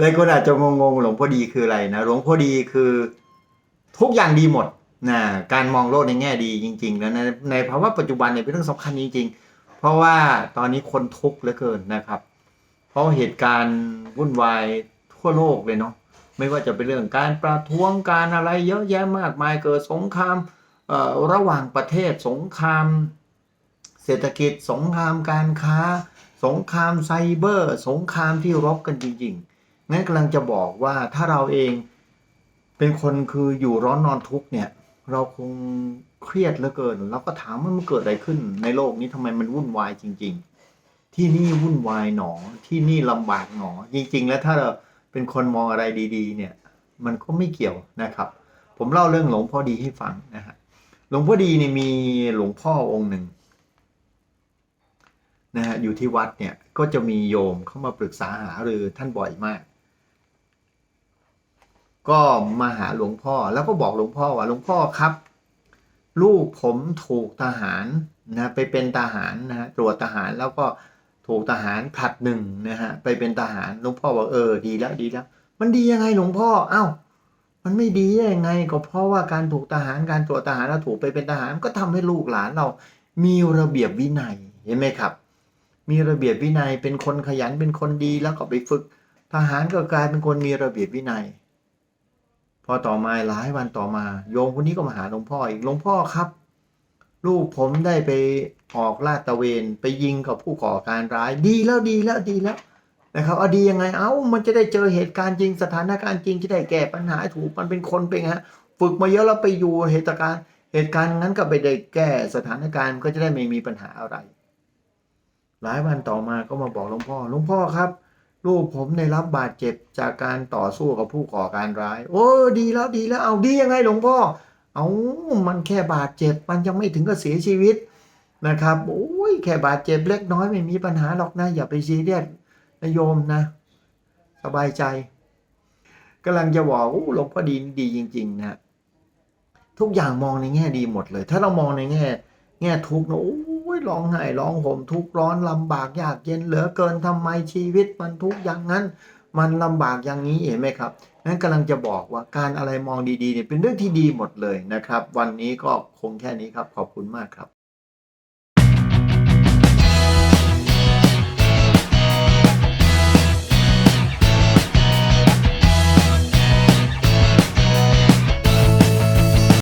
หลายคนอาจจะงงๆหลวงพ่อดีคืออะไรนะหลวงพ่อดีคือทุกอย่างดีหมดนะการมองโลกในแง่ดีจริงๆแล้วในในภาวะปัจจุบันเนี่ยเป็นเรื่องสำคัญจริง ๆ เพราะว่าตอนนี้คนทุกข์เหลือเกินนะครับ เพราะเหตุการณ์วุ่นวายทั่วโลกเลยเนาะไม่ว่าจะเป็นเรื่องการประท้วงการอะไรเยอะแยะมากมายเกิดสงครามระหว่างประเทศสงคราม เศรษฐกิจสงครามการค้า สงครามไซเบอร์ สงครามที่รบกันจริงๆงั้นกำลังจะบอกว่าถ้าเราเองเป็นคนคืออยู่ร้อนนอนทุกข์เนี่ย เราคงเครียดเหลือเกินเราก็ถามว่ามันเกิดอะไรขึ้น ในโลกนี้ทำไมมันวุ่นวายจริง ๆ ที่นี่วุ่นวายหนอที่นี่ลำบากหนอ จริง ๆ แล้วถ้าเราเป็นคนมองอะไรดี ๆ เนี่ย มันก็ไม่เกี่ยวนะครับ ผมเล่าเรื่องหลวงพ่อดีให้ฟังนะฮะหลวงพ่อดีเนี่ยมีหลวงพ่อองค์หนึ่ง นะฮะอยู่ที่วัดเนี่ยก็จะมีโยมเข้ามาปรึกษาหารือท่านบ่อยมาก ก็มาหาหลวงพ่อแล้วก็บอกหลวงพ่อว่าหลวงพ่อครับ ลูกผมถูกทหารนะไปเป็นทหารนะฮะตรวจทหารแล้วก็ถูกทหารผลัดหนึ่งนะฮะไปเป็นทหารหลวงพ่อบอกเออดีแล้วดีแล้ว มันดียังไงหลวงพ่อเอ้ามันไม่ดียังไง ก็เพราะว่าการถูกทหารการตรวจทหารแล้วถูกไปเป็นทหารก็ทำให้ลูกหลานเรามีระเบียบวินัยเห็นไหมครับ มีระเบียบวินัย เป็นคนขยันเป็นคนดีแล้วก็ไปฝึก ทหารก็กลายเป็นคนมีระเบียบวินัย พอต่อมาหลายวันต่อมา โยมคนนี้ก็มาหาหลวงพ่ออีกหลวงพ่อครับ ลูกผมได้ไปออกลาดตะเวนไปยิงกับผู้ก่อการร้าย ดีแล้วดีแล้วดีแล้วนะครับเอาดียังไงเอ้ามันจะได้เจอเหตุการณ์จริงสถานการณ์จริงจะได้แก้ปัญหาถูกมันเป็นคนเป็นฮะฝึกมาเยอะแล้วไปอยู่เหตุการณ์เหตุการณ์นั้นก็ไปได้แก้สถานการณ์ก็จะได้ไม่มีปัญหาอะไร หลายวันต่อมาก็มาบอกหลวงพ่อหลวงพ่อครับลูกผมได้รับบาดเจ็บจากการต่อสู้กับผู้ก่อการร้าย โอ้ดีแล้วดีแล้วเอาดียังไงหลวงพ่อ เอามันแค่บาดเจ็บมันยังไม่ถึงกับเสียชีวิตนะครับโอ้ยแค่บาดเจ็บเล็กน้อยไม่มีปัญหาหรอกนะ อย่าไปซีเรียสนะโยมนะ สบายใจกำลังจะบอกโอ้หลวงพ่อดีดีจริง ๆ นะทุกอย่างมองในแง่ดีหมดเลย ถ้าเรามองในแง่ แง่ทุกข์นะโอ้ยร้องไห้ร้องห่มทุกข์ร้อนลำบากยากเย็นเหลือเกินทำไมชีวิตมันทุกข์อย่างนั้น มันลำบากอย่างนี้เห็นไหมครับนั้นกำลังจะบอกว่าการอะไรมองดีๆเนี่ยเป็นเรื่องที่ดีหมดเลยนะครับ วันนี้ก็คงแค่นี้ครับขอบคุณมากครับ